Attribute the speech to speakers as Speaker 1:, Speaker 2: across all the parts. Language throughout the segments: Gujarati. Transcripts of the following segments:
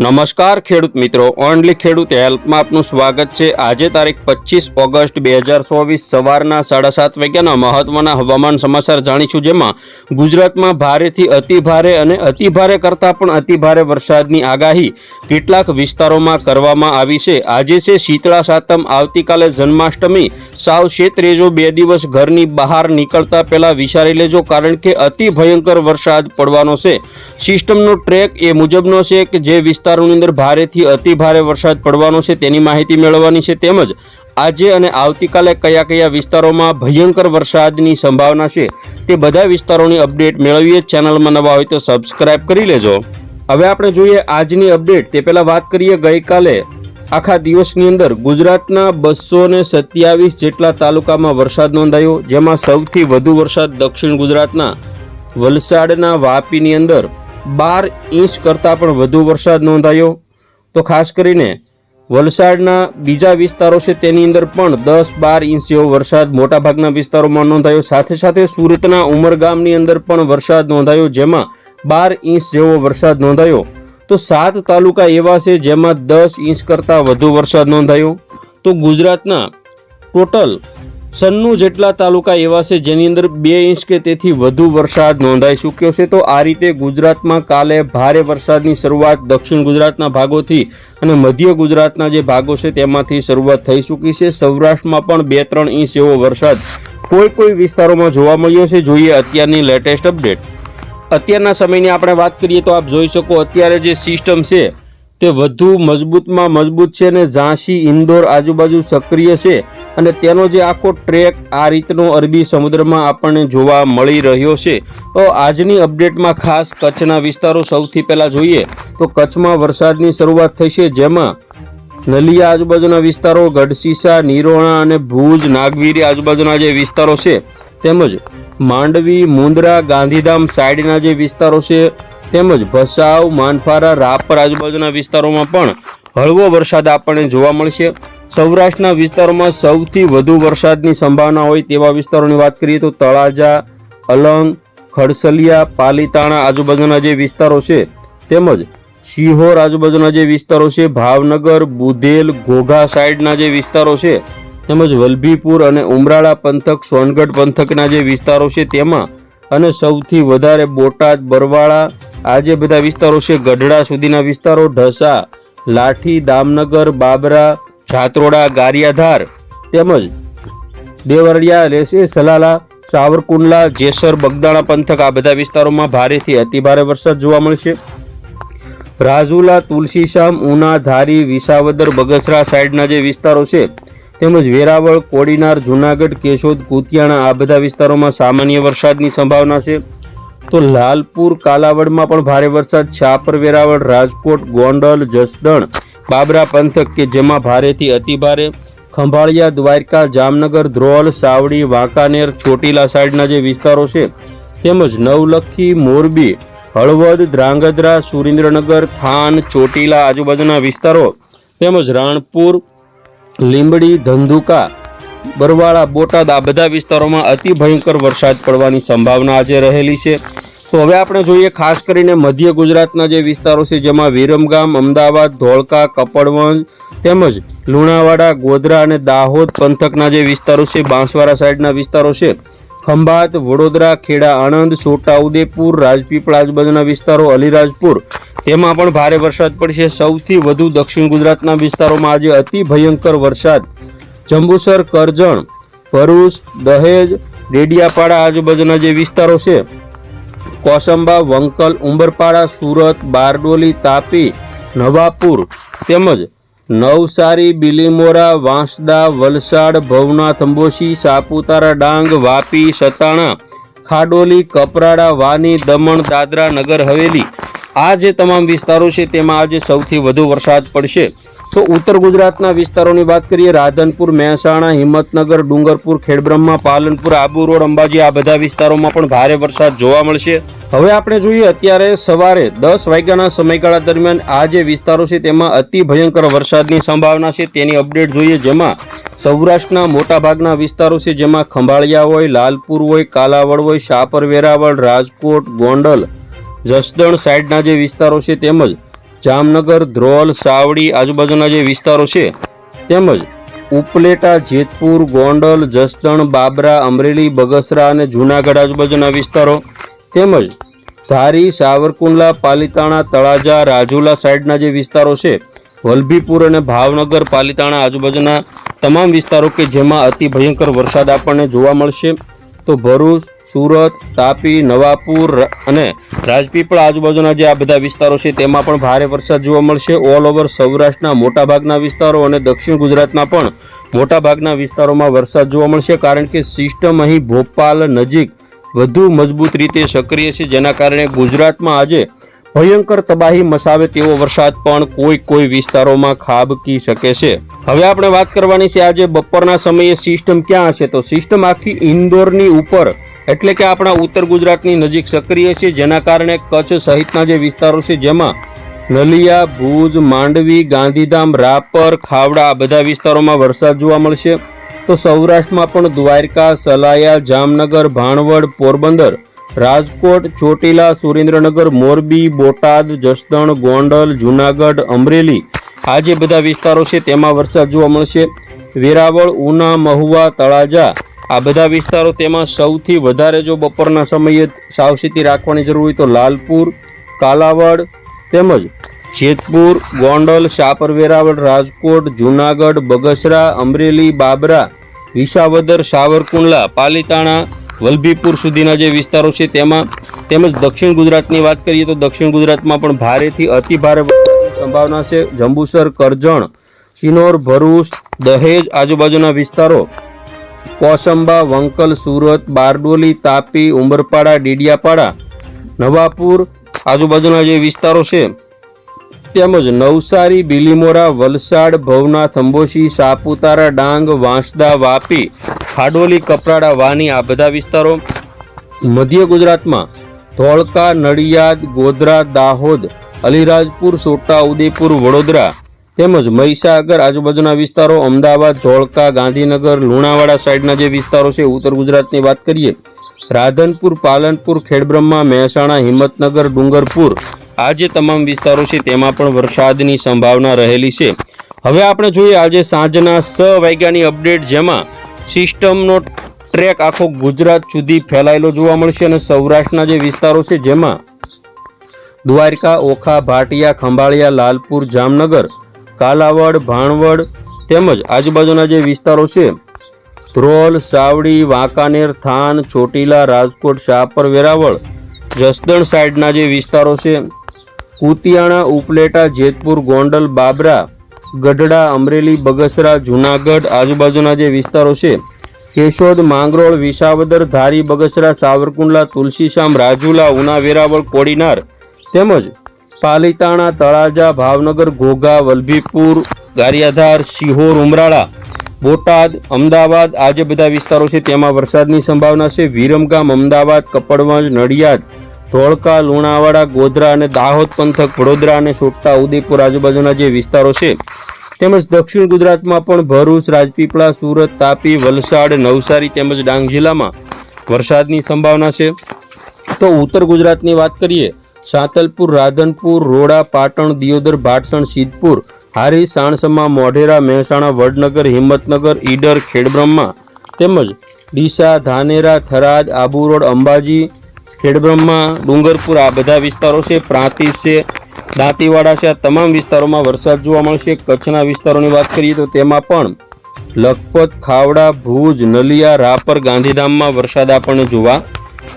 Speaker 1: નમસ્કાર ખેડૂત મિત્રો, ઓનલી ખેડૂત હેલ્પમાં આપનું સ્વાગત છે. આજે તારીખ પચીસ ઓગસ્ટ બે હજાર ચોવીસ સવારના સાડા સાત વાગ્યાના મહત્વના હવામાન સમાચાર જાણીશું, જેમાં ગુજરાતમાં ભારેથી અતિ ભારે અને અતિભારે કરતાં પણ અતિ ભારે વરસાદની આગાહી કેટલાક વિસ્તારોમાં કરવામાં આવી છે. આજે છે શીતળા સાતમ, આવતીકાલે જન્માષ્ટમી. સાવચેત રહેજો બે દિવસ ઘરની બહાર નીકળતા પહેલા વિચારી લેજો, કારણ કે અતિ ભયંકર વરસાદ પડવાનો છે. સિસ્ટમનો ટ્રેક એ મુજબનો છે કે જે વિસ્તારોની અંદર ભારેથી અતિ ભારે વરસાદ પડવાનો છે, તેની માહિતી મેળવવાની છે તેમજ આજે અને આવતીકાલે કયા કયા વિસ્તારોમાં ભયંકર વરસાદની સંભાવના છે, તે બધા વિસ્તારોની અપડેટ મેળવીએ. ચેનલમાં નવા હોય તો સબસ્ક્રાઇબ કરી લેજો. હવે આપણે જોઈએ આજની અપડેટ. તે પહેલાં વાત કરીએ ગઈકાલે આખા દિવસની અંદર ગુજરાતના બસો ને સત્યાવીસ જેટલા તાલુકામાં વરસાદ નોંધાયો, જેમાં સૌથી વધુ વરસાદ દક્ષિણ ગુજરાતના વલસાડના વાપીની અંદર બાર ઇંચ કરતાં પણ વધુ વરસાદ નોંધાયો. તો ખાસ કરીને વલસાડના બીજા વિસ્તારો છે તેની અંદર પણ દસ બાર ઇંચ જેવો વરસાદ મોટાભાગના વિસ્તારોમાં નોંધાયો. સાથે સાથે સુરતના ઉમરગામની અંદર પણ વરસાદ નોંધાયો, જેમાં બાર ઇંચ જેવો વરસાદ નોંધાયો. તો સાત તાલુકા એવા છે જેમાં દસ ઇંચ કરતાં વધુ વરસાદ નોંધાયો. તો ગુજરાતના ટોટલ સન્નું જેટલા તાલુકા એવા છે જેની અંદર બે ઇંચ કે તેથી વધુ વરસાદ નોંધાઈ ચૂક્યો છે, તો આ રીતે ગુજરાતમાં કાલે ભારે વરસાદની શરૂઆત દક્ષિણ ગુજરાતના ભાગોથી અને મધ્ય ગુજરાતના જે ભાગો છે તેમાંથી શરૂઆત થઈ ચૂકી છે. સૌરાષ્ટ્રમાં પણ બે ત્રણ ઇંચ એવો વરસાદ કોઈ કોઈ વિસ્તારોમાં જોવા મળ્યો છે. જોઈએ અત્યારની લેટેસ્ટ અપડેટ. અત્યારના સમયની આપણે વાત કરીએ તો આપ જોઈ શકો અત્યારે જે સિસ્ટમ છે તે વધુ મજબૂતમાં મજબૂત છે અને ઝાંસી ઇન્દોર આજુબાજુ સક્રિય છે અને તેનો જે આખો ટ્રેક આ રીતનો અરબી સમુદ્રમાં આપણને જોવા મળી રહ્યો છે. તો આજની અપડેટમાં ખાસ કચ્છના વિસ્તારો સૌથી પહેલાં જોઈએ તો કચ્છમાં વરસાદની શરૂઆત થઈ છે. જેમાં નલિયા આજુબાજુના વિસ્તારો ગઢસીસા નિરોણા અને ભુજ, નાગવીરી આજુબાજુના જે વિસ્તારો છે, તેમજ માંડવી, મુંદ્રા, ગાંધીધામ સાઈડના જે વિસ્તારો છે તેમજ ભસાવ, માનફારા, રાપર આજુબાજુના વિસ્તારોમાં પણ હળવો વરસાદ આપણને જોવા મળશે. સૌરાષ્ટ્રના વિસ્તારોમાં સૌથી વધુ વરસાદની સંભાવના હોય તેવા વિસ્તારોની વાત કરીએ તો તળાજા, અલંગ, ખડસલિયા, પાલીતાણા આજુબાજુના જે વિસ્તારો છે, તેમજ સિહોર આજુબાજુના જે વિસ્તારો છે, ભાવનગર, બુધેલ, ઘોઘા સાઈડના જે વિસ્તારો છે, તેમજ વલભીપુર અને ઉમરાળા પંથક, સોનગઢ પંથકના જે વિસ્તારો છે, તેમાં અને સૌથી વધારે બોટાદ, બરવાળા આ જે બધા વિસ્તારો છે ગઢડા સુધીના વિસ્તારો, ઢસા, લાઠી, દામનગર, બાબરા જાત્રોડા ગારિયાધાર તેમજ દેવરિયા લેસે, સલાલા, સાવરકુંડલા, જેસર, બગદાણા પંથક આ બધા વિસ્તારોમાં ભારેથી અતિભારે વરસાદ જોવા મળશે. રાજુલા, તુલસીશામ, ઉના, ધારી, વિસાવદર, બગસરા સાઈડના જે વિસ્તારો છે તેમજ વેરાવળ, કોડીનાર, જુનાગઢ, કેશોદ, કુતિયાણા આ બધા વિસ્તારોમાં સામાન્ય વરસાદની સંભાવના છે. તો લાલપુર, કાલાવડમાં પણ ભારે વરસાદ, છાપર, વેરાવળ, રાજકોટ, ગોંડલ, જસદણ, બાબરા પંથક કે જેમાં ભારેથી અતિભારે ખંભાળિયા, દ્વારકા, જામનગર, ધ્રોલ, સાવડી, વાંકાનેર, ચોટીલા સાઈડના જે વિસ્તારો છે, તેમજ નવલખી, મોરબી, હળવદ, ધ્રાંગધ્રા, સુરેન્દ્રનગર, થાન, ચોટીલા આજુબાજુના વિસ્તારો, તેમજ રાણપુર, લીંબડી, ધંધુકા, બરવાળા, બોટાદ આ બધા વિસ્તારોમાં અતિ ભયંકર વરસાદ પડવાની સંભાવના આજે રહેલી છે. તો હવે આપણે જોઈએ ખાસ કરીને મધ્ય ગુજરાતના જે વિસ્તારો છે, જેમાં વિરમગામ, અમદાવાદ, ધોળકા, કપડવંજ તેમજ લુણાવાડા, ગોધરા અને દાહોદ પંથકના જે વિસ્તારો છે, બાંસવાડા સાઈડના વિસ્તારો છે. ખંભાત, વડોદરા, ખેડા, આણંદ છોટાઉદેપુર રાજપીપળા આજુબાજુના વિસ્તારો, અલીરાજપુર. તેમાં પણ ભારે વરસાદ પડશે. સૌથી વધુ દક્ષિણ ગુજરાતના વિસ્તારોમાં આજે અતિ ભયંકર વરસાદ. જંબુસર, કરજણ, ભરૂચ, દહેજ ડેડિયાપાડા આજુબાજુના જે વિસ્તારો છે કોસંબા, વંકલ, ઉંબરપાડા, સુરત, બારડોલી, તાપી, નવાપુર તેમજ નવસારી, બિલીમોરા, વાંસદા, વલસાડ, ભવનાથ અંબોશી સાપુતારા, ડાંગ, વાપી, સતાણા, ખાડોલી, કપરાડા, વાની, દમણ, દાદરા, નગર, હવેલી આ જે તમામ વિસ્તારો છે તેમાં આજે સૌથી વધુ વરસાદ પડશે. તો ઉત્તર ગુજરાતના વિસ્તારોની વાત કરીએ, રાધનપુર, મહેસાણા, હિંમતનગર, ડુંગરપુર, ખેડબ્રહ્મા, પાલનપુર, આબુ રોડ, અંબાજી, આ બધા વિસ્તારોમાં પણ ભારે વરસાદ જોવા મળશે. હવે આપણે જોઈએ, અત્યારે સવારે દસ વાગ્યાના સમયગાળા દરમિયાન આ જે વિસ્તારો છે તેમાં અતિ ભયંકર વરસાદની સંભાવના છે. તેની અપડેટ જોઈએ, જેમાં સૌરાષ્ટ્રના મોટાભાગના વિસ્તારો છે, જેમાં ખંભાળિયા હોય, લાલપુર હોય, કાલાવડ હોય શાપર વેરાવળ રાજકોટ, ગોંડલ, જસદણ સાઈડના જે વિસ્તારો છે તેમજ જામનગર, ધ્રોલ, સાવડી આજુબાજુના જે વિસ્તારો છે, તેમજ ઉપલેટા, જેતપુર, ગોંડલ, જસદણ, બાબરા, અમરેલી, બગસરા અને જૂનાગઢ આજુબાજુના વિસ્તારો, તેમજ ધારી, સાવરકુંડલા, પાલિતાણા, તળાજા, રાજુલા સાઈડના જે વિસ્તારો છે, વલભીપુર અને ભાવનગર, પાલિતાણા આજુબાજુના તમામ વિસ્તારો કે જેમાં અતિ ભયંકર વરસાદ આપણને જોવા મળશે. તો ભરૂચ સુરત, તાપી, નવાપુર અને રાજપીપળા આજુબાજુના જે આ બધા વિસ્તારો છે, તેમાં પણ ભારે વરસાદ જોવા મળશે. ઓલ ઓવર સૌરાષ્ટ્રના મોટાભાગના વિસ્તારો અને દક્ષિણ ગુજરાતના પણ મોટાભાગના વિસ્તારોમાં વરસાદ જોવા મળશે, કારણ કે સિસ્ટમ અહીં ભોપાલ નજીક વધુ મજબૂત રીતે સક્રિય છે. જેના કારણે ગુજરાતમાં આજે ભયંકર તબાહી મસાવે તેવો વરસાદ પણ કોઈ કોઈ વિસ્તારોમાં ખાબકી શકે છે. હવે આપણે વાત કરવાની છે, આજે બપોરના સમયે સિસ્ટમ ક્યાં હશે? તો સિસ્ટમ આખી ઇન્દોરની ઉપર એટલે કે આપણા ઉત્તર ગુજરાતની નજીક સક્રિય છે, જેના કારણે કચ્છ સહિતના જે વિસ્તારો છે, જેમાં નલિયા, ભુજ, માંડવી, ગાંધીધામ, રાપર, ખાવડા આ બધા વિસ્તારોમાં વરસાદ જોવા મળશે. તો સૌરાષ્ટ્રમાં પણ દ્વારકા, સલાયા, જામનગર, ભાણવડ, પોરબંદર, રાજકોટ, ચોટીલા, સુરેન્દ્રનગર, મોરબી, બોટાદ, જસદણ, ગોંડલ, જૂનાગઢ, અમરેલી આ જે બધા વિસ્તારો છે, તેમાં વરસાદ જોવા મળશે. વેરાવળ, ઉના, મહુવા, તળાજા આ બધા વિસ્તારો તેમાં સૌથી વધારે જો બપોરના સમયે સાવચેતી રાખવાની જરૂર હોય તો લાલપુર, કાલાવડ તેમજ જેતપુર, ગોંડલ શાપર વેરાવળ રાજકોટ, જૂનાગઢ, બગસરા, અમરેલી, બાબરા, વિસાવદર, સાવરકુંડલા, પાલીતાણા, વલભીપુર સુધીના જે વિસ્તારો છે તેમાં તેમજ દક્ષિણ ગુજરાતની વાત કરીએ તો દક્ષિણ ગુજરાતમાં પણ ભારેથી અતિ ભારે સંભાવના છે. જંબુસર, કરજણ સિનોર ભરૂચ, દહેજ આજુબાજુના વિસ્તારો કોસંબા, વંકલ, સુરત, બારડોલી, તાપી ઉમરપાડા ડીડિયાપાડા, નવાપુર, આજુબાજુના જે વિસ્તારો છે, તેમજ નવસારી, બિલીમોરા, વલસાડ, ભવનાથ, અંબોશી, સાપુતારા, ડાંગ, વાંસદા, વાપી, હાડોલી, કપરાડા, વાની આ બધા વિસ્તારો. મધ્ય ગુજરાતમાં ધોળકા, નડિયાદ, ગોધરા, દાહોદ, અલીરાજપુર, છોટા ઉદેપુર, વડોદરા તેમજ મહીસાગર આજુબાજુના વિસ્તારો, અમદાવાદ, ધોળકા, ગાંધીનગર, લુણાવાડા સાઈડના જે વિસ્તારો છે, ઉત્તર ગુજરાતની વાત કરીએ, રાધનપુર, પાલનપુર, ખેડબ્રહ્મા, મહેસાણા, હિંમતનગર, ડુંગરપુર, આ જે તમામ વિસ્તારો છે, તેમાં પણ વરસાદની સંભાવના રહેલી છે. હવે આપણે જોઈએ આજે સાંજના છ વાગ્યાની અપડેટ, જેમાં સિસ્ટમનો ટ્રેક આખો ગુજરાત સુધી ફેલાયેલો જોવા મળશે અને સૌરાષ્ટ્રના જે વિસ્તારો છે, જેમાં દ્વારકા, ઓખા, ભાટિયા, ખંભાળિયા, લાલપુર, જામનગર કાલાવડ, ભાણવડ તેમજ આજુબાજુના જે વિસ્તારો છે, ધ્રોલ, સાવડી, વાંકાનેર, થાન, ચોટીલા, રાજકોટ, શાપર, વેરાવળ, જસદણ સાઈડના જે વિસ્તારો છે, કુતિયાણા, ઉપલેટા, જેતપુર, ગોંડલ, બાબરા, ગઢડા, અમરેલી, બગસરા, જૂનાગઢ આજુબાજુના જે વિસ્તારો છે, કેશોદ, માંગરોળ, વિસાવદર, ધારી, બગસરા, સાવરકુંડલા, તુલસીશામ, રાજુલા, ઉના, વેરાવળ, કોડીનાર તેમજ પાલીતાણા, તળાજા, ભાવનગર ઘોઘા વલભીપુર, ગારિયાધાર સિહોર ઉમરાળા, બોટાદ, અમદાવાદ આ જે બધા વિસ્તારો છે. તેમાં વરસાદની સંભાવના છે. વિરમગામ, અમદાવાદ, કપડવંજ, નડિયાદ, ધોળકા, લુણાવાડા, ગોધરા અને દાહોદ પંથક, વડોદરા અને છોટા ઉદેપુર આજુબાજુના જે વિસ્તારો છે. તેમજ દક્ષિણ ગુજરાતમાં પણ ભરૂચ, રાજપીપળા, સુરત, તાપી, વલસાડ, નવસારી તેમજ ડાંગ જિલ્લામાં વરસાદની સંભાવના છે. તો ઉત્તર ગુજરાતની વાત કરીએ સાંતલપુર, રાધનપુર, રોડા, પાટણ, દિયોદર, ભાટસણ, સિદ્ધપુર, હારી, સાણસમા, મોઢેરા, મહેસાણા, વડનગર, હિંમતનગર, ઈડર, ખેડબ્રહ્મા તેમજ ડીસા, ધાનેરા, થરાદ આબુ રોડ અંબાજી, ખેડબ્રહ્મા, ડુંગરપુર આ બધા વિસ્તારો છે. પ્રાંતિજ છે, દાંતીવાડા છે. આ તમામ વિસ્તારોમાં વરસાદ જોવા મળશે. કચ્છના વિસ્તારોની વાત કરીએ તો તેમાં પણ લખપત, ખાવડા, ભુજ, નલિયા, રાપર, ગાંધીધામમાં વરસાદ આપણને જોવા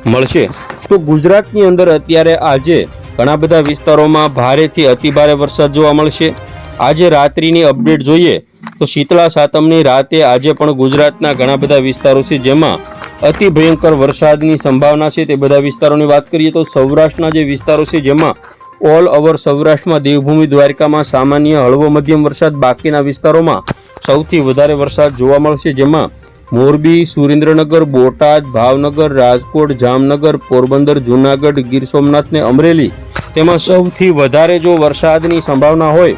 Speaker 1: મળશે. તો ગુજરાતની અંદર અત્યારે આજે ઘણા બધા વિસ્તારોમાં ભારેથી અતિભારે વરસાદ જોવા મળશે. આજે રાત્રિની અપડેટ જોઈએ તો શીતળા સાતમની રાતે આજે પણ ગુજરાતના ઘણા બધા વિસ્તારો છે જેમાં અતિ ભયંકર વરસાદની સંભાવના છે તે બધા વિસ્તારોની વાત કરીએ તો સૌરાષ્ટ્રના જે વિસ્તારો છે જેમાં ઓલ ઓવર સૌરાષ્ટ્રમાં દેવભૂમિ દ્વારકામાં સામાન્ય હળવો મધ્યમ વરસાદ બાકીના વિસ્તારોમાં સૌથી વધારે વરસાદ જોવા મળશે જેમાં મોરબી, સુરેન્દ્રનગર, બોટાદ, ભાવનગર, રાજકોટ, જામનગર, પોરબંદર, જૂનાગઢ, ગીર સોમનાથ ને અમરેલી. તેમાં સૌથી વધારે જો વરસાદની સંભાવના હોય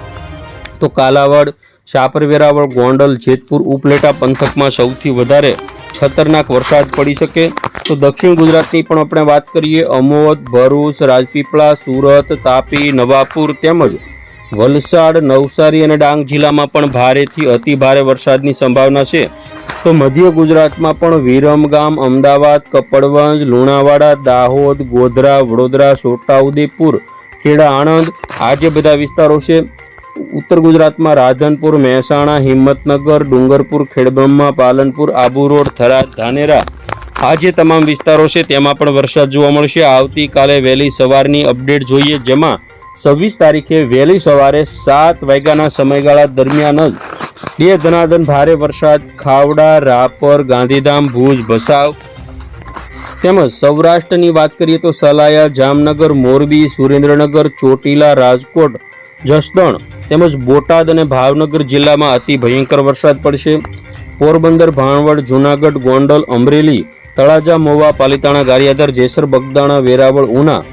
Speaker 1: તો કાલાવડ શાપર વેરાવળ ગોંડલ, જેતપુર, ઉપલેટા પંથકમાં સૌથી વધારે ખતરનાક વરસાદ પડી શકે. તો દક્ષિણ ગુજરાતની પણ આપણે વાત કરીએ, અમોદ, ભરૂચ, રાજપીપળા, સુરત, તાપી, નવાપુર તેમજ વલસાડ, નવસારી અને ડાંગ જિલ્લામાં પણ ભારેથી અતિ ભારે વરસાદની સંભાવના છે. તો મધ્ય ગુજરાતમાં પણ વિરમગામ, અમદાવાદ, કપડવંજ, લુણાવાડા, દાહોદ, ગોધરા, વડોદરા, છોટાઉદેપુર, ખેડા, આણંદ આ જે બધા વિસ્તારો છે, ઉત્તર ગુજરાતમાં રાધનપુર, મહેસાણા, હિંમતનગર, ડુંગરપુર, ખેડબ્રહ્મા, પાલનપુર, આબુ રોડ, થરાદ, ધાનેરા આ જે તમામ વિસ્તારો છે, તેમાં પણ વરસાદ જોવા મળશે. આવતીકાલે વહેલી સવારની અપડેટ જોઈએ, જેમાં છવ્વીસ તારીખે વહેલી સવારે સાત વાગ્યાના સમયગાળા દરમિયાન જ બે ધનાધન ભારે વરસાદ, ખાવડા, રાપર, ગાંધીધામ, ભુજ, ભસાવ તેમજ સૌરાષ્ટ્રની વાત કરીએ તો સલાયા, જામનગર, મોરબી, સુરેન્દ્રનગર, ચોટીલા, રાજકોટ, જસદણ તેમજ બોટાદ અને ભાવનગર જિલ્લામાં અતિ ભયંકર વરસાદ પડશે. પોરબંદર, ભાણવડ, જૂનાગઢ, ગોંડલ, અમરેલી, તળાજા મોવા પાલિતાણા ગારિયાદર જેસર, બગદાણા, વેરાવળ, ઉના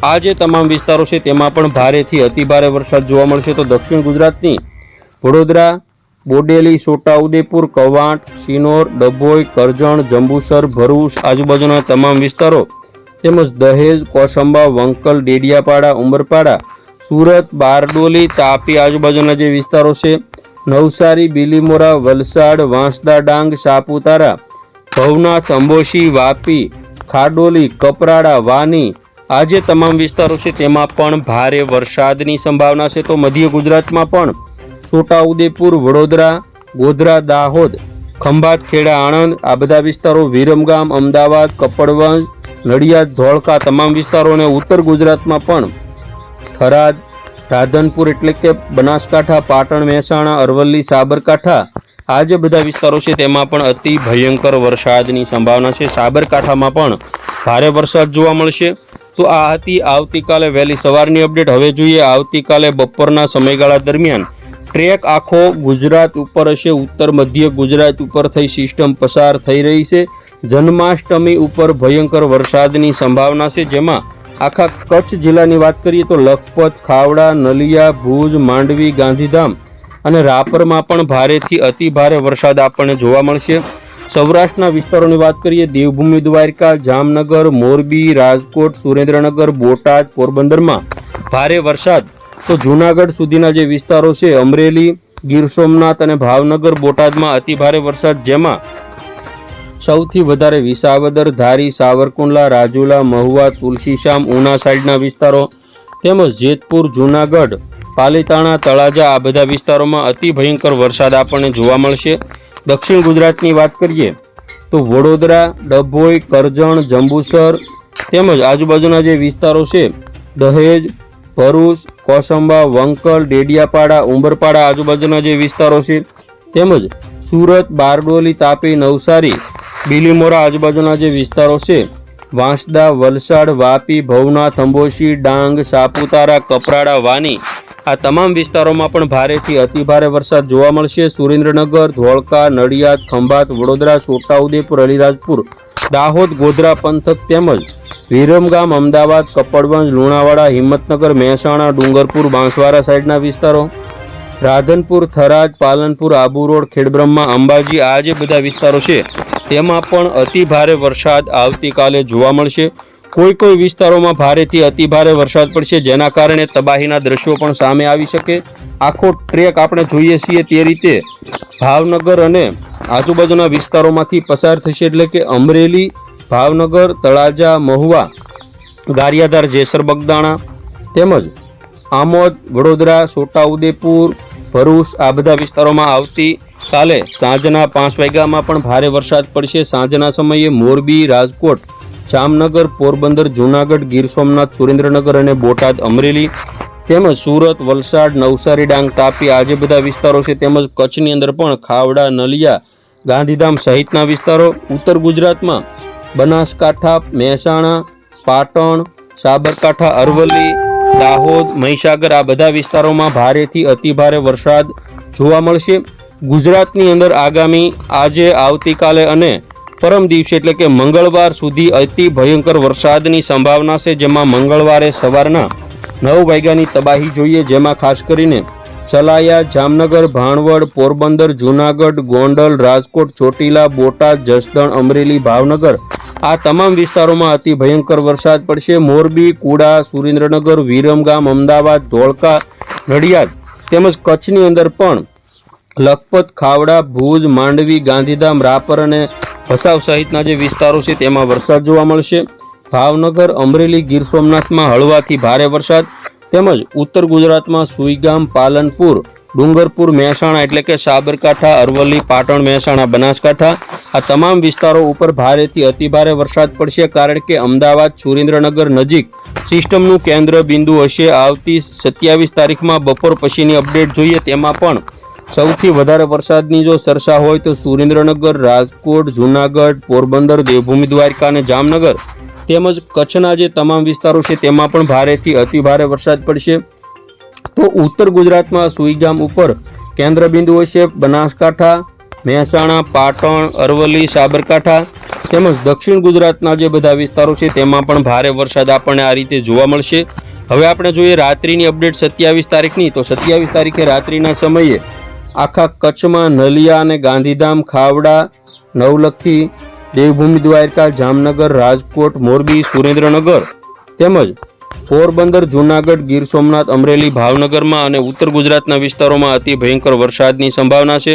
Speaker 1: આ જે તમામ વિસ્તારો છે, તેમાં પણ ભારેથી અતિભારે વરસાદ જોવા મળશે. તો દક્ષિણ ગુજરાતની વડોદરા, બોડેલી, છોટાઉદેપુર, કવાંટ સિનોર ડભોઈ, કરજણ, જંબુસર, ભરૂચ, આજુબાજુના તમામ વિસ્તારો તેમજ દહેજ, કોસંબા, વંકલ, ડેડિયાપાડા, ઉમરપાડા, સુરત, બારડોલી, તાપી આજુબાજુના જે વિસ્તારો છે, નવસારી, બિલીમોરા, વલસાડ, વાંસદા ડાંગ, સાપુતારા, ભવનાથ, અંબોશી, વાપી, ખાડોલી, કપરાડા, વાની આ જે તમામ વિસ્તારો છે તેમાં પણ ભારે વરસાદની સંભાવના છે. તો મધ્ય ગુજરાતમાં પણ છોટાઉદેપુર, વડોદરા, ગોધરા, દાહોદ ખંભાત ખેડા આણંદ, આ બધા વિસ્તારો, વિરમગામ, અમદાવાદ, કપડવંજ, નડિયાદ, ધોળકા તમામ વિસ્તારો અને ઉત્તર ગુજરાતમાં પણ થરાદ, રાધનપુર એટલે કે બનાસકાંઠા, પાટણ, મહેસાણા, અરવલ્લી, સાબરકાંઠા, આ જે બધા વિસ્તારો છે તેમાં પણ અતિ ભયંકર વરસાદની સંભાવના છે. સાબરકાંઠામાં પણ ભારે વરસાદ જોવા મળશે. તો આ હતી આવતીકાલે વહેલી સવારની અપડેટ. હવે જોઈએ આવતીકાલે બપોરના સમયગાળા દરમિયાન ટ્રેક આખો ગુજરાત ઉપર હશે. ઉત્તર મધ્ય ગુજરાત ઉપર થઈ સિસ્ટમ પસાર થઈ રહી છે. જન્માષ્ટમી ઉપર ભયંકર વરસાદની સંભાવના છે. જેમાં આખા કચ્છ જિલ્લાની વાત કરીએ તો લખપત, ખાવડા, નલિયા, ભુજ, માંડવી, ગાંધીધામ અને રાપરમાં પણ ભારેથી અતિભારે વરસાદ આપણને જોવા મળશે. સૌરાષ્ટ્રના વિસ્તારોની વાત કરીએ, દેવભૂમિ, દ્વારકા, જામનગર, મોરબી, રાજકોટ, સુરેન્દ્રનગર, બોટાદ, પોરબંદરમાં ભારે વરસાદ. તો જૂનાગઢ સુધીના જે વિસ્તારો છે, અમરેલી, ગીર સોમનાથ અને ભાવનગર, બોટાદમાં અતિભારે વરસાદ, જેમાં સૌથી વધારે વિસાવદર, ધારી, સાવરકુંડલા, રાજુલા, મહુવા, તુલસીશ્યામ, ઉના સાઈડના વિસ્તારો તેમજ જેતપુર, જૂનાગઢ, પાલીતાણા, તળાજા આ બધા વિસ્તારોમાં અતિ ભયંકર વરસાદ આપણને જોવા મળશે. દક્ષિણ ગુજરાતની વાત કરીએ, તો વડોદરા, ડભોઈ, કરજણ, જંબુસર તેમજ આજુબાજુના જે વિસ્તારો છે, દહેજ, ભરૂચ, કોસંબા, વંકલ, ડેડિયાપાડા, ઉંબરપાડા આજુબાજુના જે વિસ્તારો છે, તેમજ સુરત, બારડોલી, તાપી, નવસારી, બિલીમોરા આજુબાજુના જે વિસ્તારો છે, વાંસદા, વલસાડ, વાપી, ભવનાથ, અંબોશી, ડાંગ, સાપુતારા, કપરાડા, વાની આ તમામ વિસ્તારોમાં પણ ભારેથી અતિભારે વરસાદ જોવા મળશે. સુરેન્દ્રનગર, ધોળકા, નડિયાદ, ખંભાત, વડોદરા, છોટાઉદેપુર, અલીરાજપુર, દાહોદ, ગોધરા પંથક તેમજ વિરમગામ અમદાવાદ, કપડવંજ, લુણાવાડા, હિંમતનગર, મહેસાણા, ડુંગરપુર, બાંસવાડા સાઈડના વિસ્તારો. રાધનપુર, થરાદ, પાલનપુર, આબુ રોડ, ખેડબ્રહ્મા, અંબાજી આ જે બધા વિસ્તારો છે, તેમાં પણ અતિ ભારે વરસાદ આવતીકાલે જોવા મળશે. કોઈ કોઈ વિસ્તારોમાં ભારેથી અતિ ભારે વરસાદ પડશે, જેના કારણે તબાહીના દ્રશ્યો પણ સામે આવી શકે. આખો ટ્રેક આપણે જોઈએ છીએ તે રીતે ભાવનગર અને આજુબાજુના વિસ્તારોમાંથી પસાર થશે એટલે કે અમરેલી, ભાવનગર, તળાજા, મહુવા, ગારિયાધાર, જેસર, બગદાણા તેમજ આમોદ, વડોદરા, છોટાઉદેપુર, ભરૂચ આ બધા વિસ્તારોમાં આવતી કાલે સાંજના પાંચ વાગ્યામાં પણ ભારે વરસાદ પડશે. સાંજના સમયે મોરબી, રાજકોટ જામનગર, પોરબંદર, જૂનાગઢ, ગીર સોમનાથ, સુરેન્દ્રનગર અને બોટાદ અમરેલી તેમજ સુરત, વલસાડ, નવસારી, ડાંગ, તાપી આજે બધા વિસ્તારો છે તેમજ કચ્છની અંદર પણ ખાવડા, નલિયા, ગાંધીધામ સહિતના વિસ્તારો ઉત્તર ગુજરાતમાં બનાસકાંઠા, મહેસાણા, પાટણ, સાબરકાંઠા, અરવલ્લી, દાહોદ, મહીસાગર આ બધા વિસ્તારોમાં ભારેથી અતિભારે વરસાદ જોવા મળશે. ગુજરાતની અંદર આગામી આજે, આવતીકાલે અને પરમ દિવસે એટલે કે મંગળવાર સુધી અતિ ભયંકર વરસાદની સંભાવના છે, જેમાં મંગળવારે સવારના નવ વાગ્યાની તબાહી જોઈએ, જેમાં ખાસ કરીને ચલાયા, જામનગર, ભાણવડ, પોરબંદર, જૂનાગઢ, ગોંડલ, રાજકોટ, ચોટીલા, બોટાદ, જસદણ, અમરેલી, ભાવનગર આ તમામ વિસ્તારોમાં અતિ ભયંકર વરસાદ પડશે. મોરબી, કુડા, સુરેન્દ્રનગર, વિરમગામ, અમદાવાદ, ધોળકા, નડિયાદ તેમજ કચ્છની અંદર પણ લખપત, ખાવડા, ભુજ, માંડવી, ગાંધીધામ, રાપર અને ભસાવ સહિતના જે વિસ્તારો છે તેમાં વરસાદ જોવા મળશે. ભાવનગર, અમરેલી, ગીર સોમનાથમાં હળવાથી ભારે વરસાદ. તેમજ ઉત્તર ગુજરાતમાં સુઈગામ, પાલનપુર, ડુંગરપુર, મહેસાણા એટલે કે સાબરકાંઠા, અરવલ્લી, પાટણ, મહેસાણા, બનાસકાંઠા આ તમામ વિસ્તારો ઉપર ભારેથી અતિભારે વરસાદ પડશે કારણ કે અમદાવાદ, સુરેન્દ્રનગર નજીક સિસ્ટમનું કેન્દ્ર બિંદુ હશે. આવતી સત્યાવીસ તારીખમાં બપોર પછીની અપડેટ જોઈએ. તેમાં પણ સૌથી વધારે વરસાદની જો સરસા હોય તો સુરેન્દ્રનગર, રાજકોટ, જૂનાગઢ, પોરબંદર, દેવભૂમિ, દ્વારકા અને જામનગર તેમજ કચ્છના જે તમામ વિસ્તારો છે તેમાં પણ ભારેથી અતિ ભારે વરસાદ પડશે. તો ઉત્તર ગુજરાતમાં સુઈગામ ઉપર કેન્દ્રબિંદુ હશે બનાસકાંઠા, મહેસાણા, પાટણ, અરવલ્લી, સાબરકાંઠા તેમજ દક્ષિણ ગુજરાતના જે બધા વિસ્તારો છે તેમાં પણ ભારે વરસાદ આપણને આ રીતે જોવા મળશે. હવે આપણે જોઈએ રાત્રિની અપડેટ સત્યાવીસ તારીખની. તો સત્યાવીસ તારીખે રાત્રિના સમયે આખા કચ્છમાં નલિયા અને ગાંધીધામ, ખાવડા, નવલખી, દેવભૂમિ દ્વારકા, જામનગર, રાજકોટ, મોરબી, સુરેન્દ્રનગર તેમજ પોરબંદર, જૂનાગઢ, ગીર સોમનાથ, અમરેલી, ભાવનગરમાં અને ઉત્તર ગુજરાતના વિસ્તારોમાં અતિ ભયંકર વરસાદની સંભાવના છે.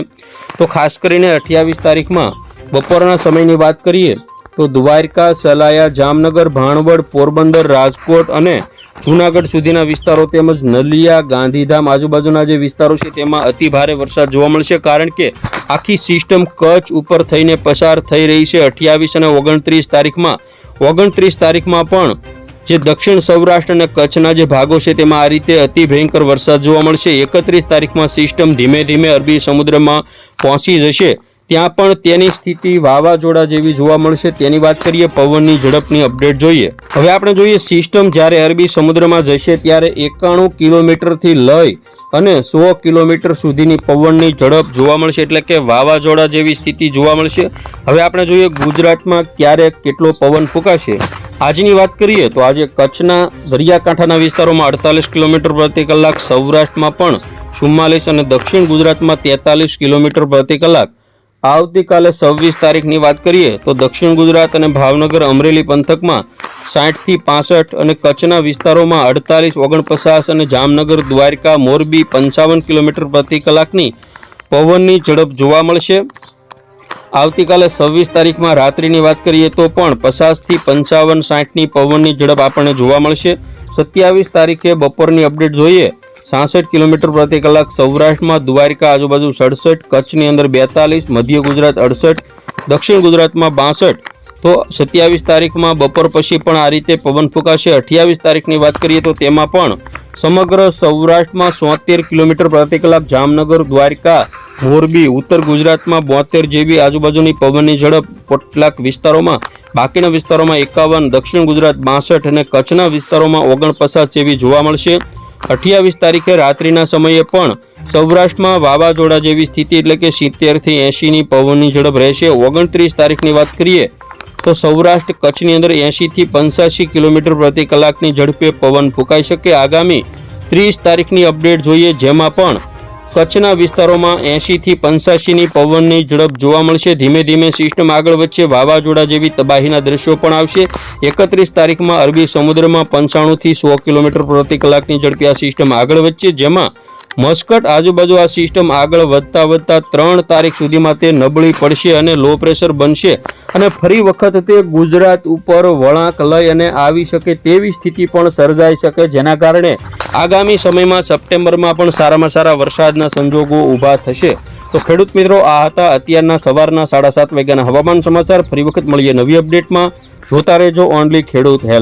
Speaker 1: તો ખાસ કરીને અઠ્યાવીસ તારીખમાં બપોરના સમયની વાત કરીએ તો દ્વારકા, સલાયા, જામનગર, ભાણવડ, પોરબંદર, રાજકોટ અને જૂનાગઢ સુધીના વિસ્તારો તેમજ નલિયા, ગાંધીધામ આજુબાજુના જે વિસ્તારો છે તેમાં અતિ ભારે વરસાદ જોવા મળશે કારણ કે આખી સિસ્ટમ કચ્છ ઉપર થઈને પસાર થઈ રહી છે. અઠ્યાવીસ અને ઓગણત્રીસ તારીખમાં ઓગણત્રીસ તારીખમાં પણ જે દક્ષિણ સૌરાષ્ટ્ર અને કચ્છના જે ભાગો છે તેમાં આ રીતે અતિ ભયંકર વરસાદ જોવા મળશે. એકત્રીસ તારીખમાં સિસ્ટમ ધીમે ધીમે અરબી સમુદ્રમાં પહોંચી જશે. ત્યાં પણ તેની સ્થિતિ વાવાઝોડા જેવી જોવા મળશે. તેની વાત કરીએ પવનની, ઝડપની અપડેટ જોઈએ. હવે આપણે જોઈએ સિસ્ટમ. જ્યારે અરબી સમુદ્રમાં જશે ત્યારે એકાણું કિલોમીટરથી લઈ અને સો કિલોમીટર સુધીની પવનની ઝડપ જોવા મળશે. એટલે કે વાવાઝોડા જેવી સ્થિતિ જોવા મળશે. હવે આપણે જોઈએ ગુજરાતમાં ક્યારે કેટલો પવન ફૂંકાશે. આજની વાત કરીએ તો આજે કચ્છના દરિયાકાંઠાના વિસ્તારોમાં અડતાલીસ કિલોમીટર પ્રતિ કલાક, સૌરાષ્ટ્રમાં પણ ચુમ્માલીસ અને દક્ષિણ ગુજરાતમાં તેતાલીસ કિલોમીટર પ્રતિ કલાક. આવતીકાલે છવ્વીસ તારીખની વાત કરીએ તો દક્ષિણ ગુજરાત અને ભાવનગર અમરેલી પંથકમાં સાઠથી પાસઠ અને કચ્છના વિસ્તારોમાં અડતાલીસ, ઓગણપચાસ અને જામનગર, દ્વારકા, મોરબી, પંચાવન કિલોમીટર પ્રતિ કલાકની પવનની ઝડપ જોવા મળશે. આવતીકાલે છવ્વીસ તારીખમાં રાત્રિની વાત કરીએ તો પણ પચાસથી પંચાવન, સાઠની પવનની ઝડપ આપણને જોવા મળશે. સત્યાવીસ તારીખે બપોરની અપડેટ જોઈએ સાસઠ કિલોમીટર પ્રતિ કલાક સૌરાષ્ટ્રમાં દ્વારિકા આજુબાજુ સડસઠ, કચ્છની અંદર બેતાલીસ, મધ્ય ગુજરાત અડસઠ, દક્ષિણ ગુજરાતમાં બાસઠ. તો સત્યાવીસ તારીખમાં બપોર પછી પણ આ રીતે પવન ફૂંકાશે. અઠ્યાવીસ તારીખની વાત કરીએ તો તેમાં પણ સમગ્ર સૌરાષ્ટ્રમાં સોતેર કિલોમીટર પ્રતિ કલાક જામનગર, દ્વારિકા, મોરબી, ઉત્તર ગુજરાતમાં બોતેર જેવી આજુબાજુની પવનની ઝડપ કેટલાક વિસ્તારોમાં, બાકીના વિસ્તારોમાં એકાવન, દક્ષિણ ગુજરાત બાસઠ અને કચ્છના વિસ્તારોમાં ઓગણપચાસ જેવી જોવા મળશે. અઠ્યાવીસ તારીખે રાત્રિના સમયે પણ સૌરાષ્ટ્રમાં વાવાઝોડા જેવી સ્થિતિ એટલે કે સિત્તેરથી એંશીની પવનની ઝડપ રહેશે. ઓગણત્રીસ તારીખની વાત કરીએ તો સૌરાષ્ટ્ર કચ્છની અંદર એંશીથી પંચ્યાસી કિલોમીટર પ્રતિ કલાકની ઝડપે પવન ફૂંકાઈ શકે. આગામી ત્રીસ તારીખની અપડેટ જોઈએ, જેમાં પણ કચ્છના વિસ્તારોમાં એંશીથી પંચ્યાસીની પવનની ઝડપ જોવા મળશે. ધીમે ધીમે સિસ્ટમ આગળ વચ્ચે વાવાઝોડા જેવી તબાહીના દ્રશ્યો પણ આવશે. એકત્રીસ તારીખમાં અરબી સમુદ્રમાં પંચાણુંથી સો કિલોમીટર પ્રતિ કલાકની ઝડપે આ સિસ્ટમ આગળ વચ્ચે જેમાં મસ્કટ આજુબાજુ આ સિસ્ટમ આગળ વધતા વધતા ત્રણ તારીખ સુધીમાં તે નબળી પડશે અને લો પ્રેશર બનશે. અને ફરી વખત તે ગુજરાત ઉપર વળાંક લઈ અને આવી શકે તેવી સ્થિતિ પણ સર્જાઈ શકે, જેના કારણે આગામી સમયમાં સપ્ટેમ્બરમાં પણ સારામાં સારા વરસાદના સંજોગો ઊભા થશે. તો ખેડૂત મિત્રો, આ હતા અત્યારના સવારના સાડા સાત વાગ્યાના હવામાન સમાચાર. ફરી વખત મળીએ નવી અપડેટમાં. જોતા રહેજો ઓનલી ખેડૂત હેલ્પ